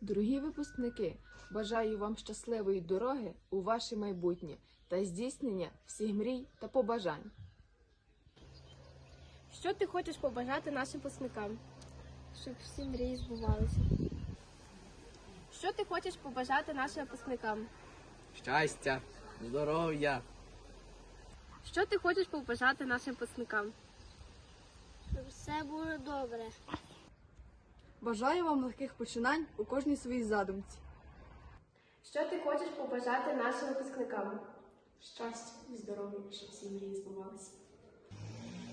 випускники, бажаю вам щасливої дороги у ваше майбутнє та здійснення всіх мрій та побажань. Що ти хочеш побажати нашим випускникам? Щоб всі мрії збувалися. Що ти хочеш побажати нашим випускникам? щастя, здоров'я, Що ти хочеш побажати нашим випускникам? Щоб все було добре. Бажаю вам легких починань у кожній своїй задумці. Що ти хочеш побажати нашим випускникам? Щастя і здоров'я, щоб всі мрії збувалися.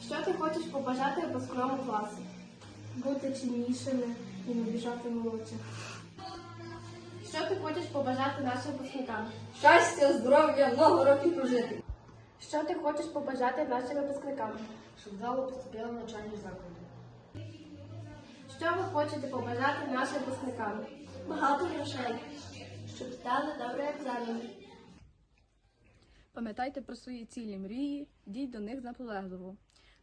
Що ти хочеш побажати випускному класу? Бути чимнішими і не біжати молодших. Що ти хочеш побажати нашим випускникам? Щастя, здоров'я, много років прожити. Що ти хочеш побажати нашим випускникам? Щоб вдало поступили в навчальні заклади. Що ви хочете побажати нашим випускникам? Багато грошей. Щоб здали добре екзамени. Пам'ятайте про свої цілі мрії, дійте до них наполегливо.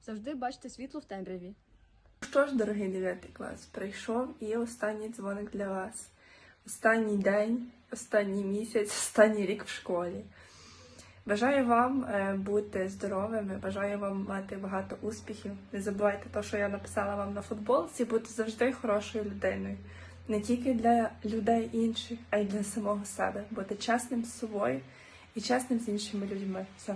Завжди бачте світло в темряві. Що ж, дорогий 9 клас, прийшов і останній дзвоник для вас. Останній день, останній місяць, останній рік в школі. Бажаю вам е, бути здоровими, бажаю вам мати багато успіхів. Не забувайте те, що я написала вам на футболці, бути завжди хорошою людиною. Не тільки для людей інших, а й для самого себе. Бути чесним з собою і чесним з іншими людьми. Все.